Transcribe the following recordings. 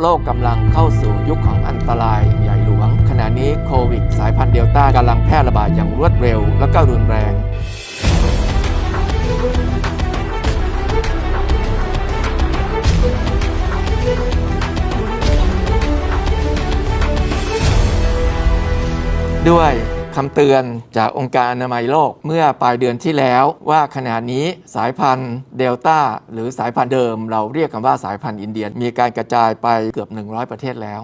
โลกกำลังเข้าสู่ยุคของอันตรายใหญ่หลวง ขณะนี้โควิด สายพันธุ์เดลต้ากำลังแพร่ระบาดอย่างรวดเร็ว และก็รุนแรง ด้วย คำเตือนจากองค์การอนามัยโลกเมื่อปลายเดือนที่แล้ว ว่าขณะนี้สายพันธุ์เดลต้าหรือสายพันธุ์เดิม เราเรียกกันว่าสายพันธุ์อินเดีย มีการกระจายไปเกือบ 100 ประเทศแล้ว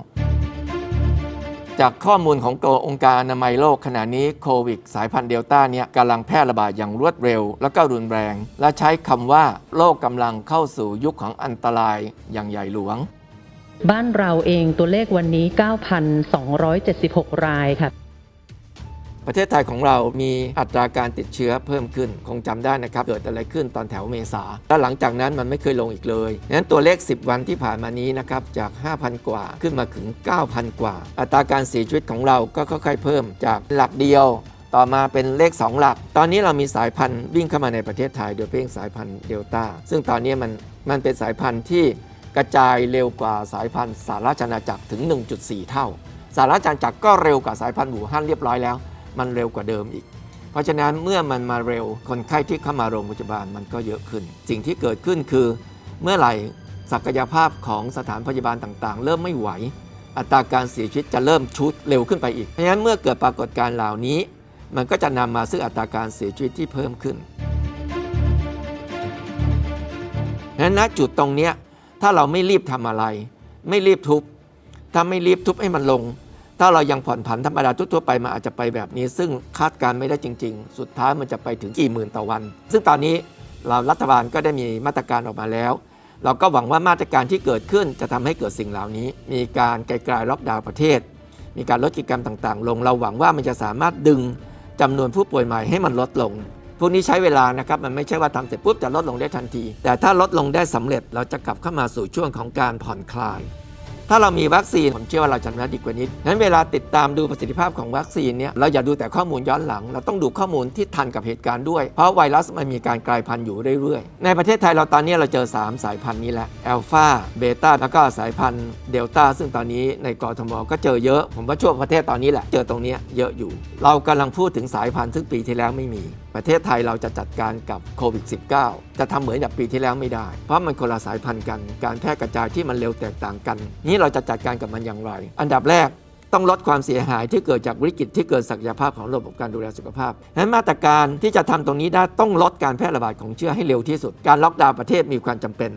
จากข้อมูลขององค์การอนามัยโลกขณะนี้โควิดสายพันธุ์เดลต้าเนี่ยกำลังแพร่ระบาดอย่างรวดเร็ว และก็รุนแรง และใช้คำว่าโลกกำลังเข้าสู่ยุคของอันตรายอย่างใหญ่หลวง บ้านเราเองตัวเลขวันนี้ 9,276 รายค่ะ ประเทศไทยของเรามีอัตราการติดเชื้อเพิ่มขึ้น คงจำได้นะครับ เกิดอะไรขึ้นตอนแถวเมษา แล้วหลังจากนั้นมันไม่เคยลงอีกเลยงั้นตัวเลข 10 วันที่ผ่านมานี้นะครับ จาก 5,000 กว่าขึ้นมาถึง 9,000 กว่า อัตราการเสียชีวิตของเราก็ค่อยๆเพิ่มจากหลักเดียวต่อมาเป็นเลข 2 หลัก ตอนนี้เรามีสายพันธุ์วิ่งเข้ามาในประเทศไทย โดยเฉพาะสายพันธุ์เดลต้า ซึ่งตอนนี้มันมันเป็นสายพันธุ์ที่กระจายเร็วกว่าสายพันธุ์สหราชอาณาจักรถึง 1.4 เท่าสหราชอาณาจักรก็เร็วกว่าสายพันธุ์หูฮั่นเรียบร้อยแล้ว มันเร็วกว่าเดิมอีก เพราะฉะนั้นเมื่อมันมาเร็วคนไข้ที่เข้ามาโรงพยาบาลมันก็เยอะขึ้น สิ่งที่เกิดขึ้นคือ เมื่อไหร่ศักยภาพของสถานพยาบาลต่างๆ เริ่มไม่ไหว อัตราการเสียชีวิตจะเริ่มชุดเร็วขึ้นไปอีกเพราะฉะนั้นเมื่อเกิดปรากฏการณ์เหล่านี้ มันก็จะนำมาซึ่งอัตราการเสียชีวิตที่เพิ่มขึ้นฉะนั้นณจุดตรงเนี้ยถ้าเราไม่รีบทำอะไร ไม่รีบทุบถ้าไม่รีบทุบให้มันลง ถ้าเรายังผ่อนผันธรรมดาทั่วไปมันอาจจะไปแบบนี้ ซึ่งคาดการณ์ไม่ได้จริง ๆ สุดท้ายมันจะไปถึงกี่หมื่นต่อวัน ซึ่งตอนนี้เรารัฐบาลก็ได้มีมาตรการออกมาแล้ว เราก็หวังว่ามาตรการที่เกิดขึ้นจะทำให้เกิดสิ่งเหล่านี้ มีการไกลๆล็อกดาวน์ประเทศ มีการลดกิจกรรมต่างๆ ลง เราหวังว่ามันจะสามารถดึงจำนวนผู้ป่วยใหม่ให้มันลดลง พวกนี้ใช้เวลานะครับ มันไม่ใช่ว่าทำเสร็จปุ๊บจะลดลงได้ทันที แต่ถ้าลดลงได้สำเร็จ เราจะกลับเข้ามาสู่ช่วงของการผ่อนคลาย ถ้าเรามีวัคซีนผมเชื่อว่าเราจะชนะดีกว่านี้ฉะนั้นเวลาติดตามดูประสิทธิภาพของวัคซีนเนี่ยเราอย่าดูแต่ข้อมูลย้อนหลัง เราต้องดูข้อมูลที่ทันกับเหตุการณ์ด้วย เพราะไวรัสมันมีการกลายพันธุ์อยู่เรื่อยๆ ในประเทศไทยเราตอนนี้เราเจอ 3 สายพันธุ์นี้แหละอัลฟาเบต้าแล้วก็สายพันธุ์เดลต้าซึ่งตอนนี้ในกรทมก็เจอเยอะ ผมว่าทั่วประเทศตอนนี้แหละเจอตรงเนี้ยเยอะอยู่ เรากำลังพูดถึงสายพันธุ์ซึ่งปีที่แล้วไม่มีประเทศไทยเราจะจัดการกับโควิด -19 จะทำเหมือนกับปีที่แล้วไม่ได้ เพราะมันคนละสายพันธุ์กัน การแพร่กระจายที่มันเร็วแตกต่างกัน นี้เราจะจัดการกับมันอย่างไร อันดับแรกต้องลดความเสียหายที่เกิดจากวิกฤตที่เกิดศักยภาพของระบบการดูแลสุขภาพฉะนั้นมาตรการที่จะทำตรงนี้ได้ต้องลดการแพร่ระบาดของเชื้อให้เร็วที่สุด การล็อกดาวน์ประเทศมีความจำเป็น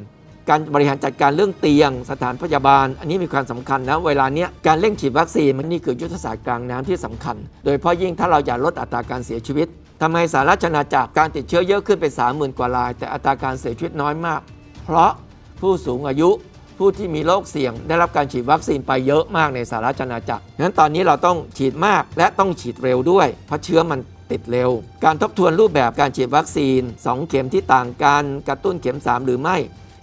การบริหารจัดการเรื่องเตียง สถานพยาบาล อันนี้มีความสำคัญนะเวลาเนี้ยการเร่งฉีดวัคซีนมันนี่คือยุทธศาสตร์กลางน้ำที่สำคัญ โดยเฉพาะยิ่งถ้าเราอยากลดอัตราการเสียชีวิตทำไมสหราชอาณาจักรการติดเชื้อเยอะขึ้นไป 30,000 กว่าราย แต่อัตราการเสียชีวิตน้อยมาก เพราะผู้สูงอายุผู้ที่มีโรคเสี่ยง ได้รับการฉีดวัคซีนไปเยอะมากในสหราชอาณาจักรนั้นตอนนี้เราต้องฉีดมากและต้องฉีดเร็วด้วย เพราะเชื้อมันติดเร็ว การทบทวนรูปแบบการฉีดวัคซีน 2 เข็มที่ต่างกันกระตุ้นเข็ม 3 หรือไม่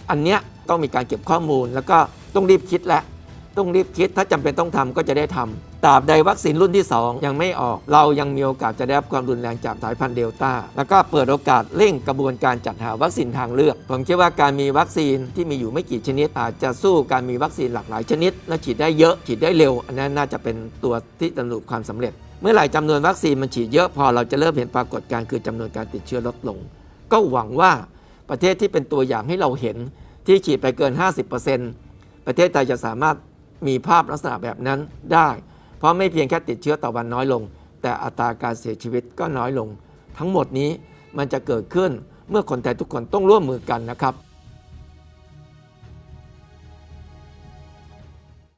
อันเนี้ยต้องมีการเก็บข้อมูล แล้วก็ต้องรีบคิดและต้องรีบคิดถ้าจำเป็นต้องทำก็จะได้ทำตราบใดวัคซีนรุ่นที่ 2 ยังไม่ออก เรายังมีโอกาสจะได้รับความรุนแรงจากสายพันธุ์เดลต้าแล้วก็เปิดโอกาสเร่งกระบวนการจัดหาวัคซีนทางเลือก ผมคิดว่าการมีวัคซีนที่มีอยู่ไม่กี่ชนิด อาจจะสู้การมีวัคซีนหลากหลายชนิด และฉีดได้เยอะฉีดได้เร็ว อันนั้นน่าจะเป็นตัวที่จะสรุปความสำเร็จ เมื่อไหร่จำนวนวัคซีนมันฉีดเยอะพอเราจะเริ่มเห็นปรากฏการณ์คือจำนวนการติดเชื้อลดลง ก็หวังว่า ประเทศที่เป็นตัวอย่างให้เราเห็นที่ฉีดไปเกิน 50%ประเทศไทยจะสามารถมีภาพลักษณะแบบนั้นได้ เพราะไม่เพียงแค่ติดเชื้อต่อวันน้อยลง แต่อัตราการเสียชีวิตก็น้อยลง ทั้งหมดนี้มันจะเกิดขึ้นเมื่อคนไทยทุกคนต้องร่วมมือกันนะครับ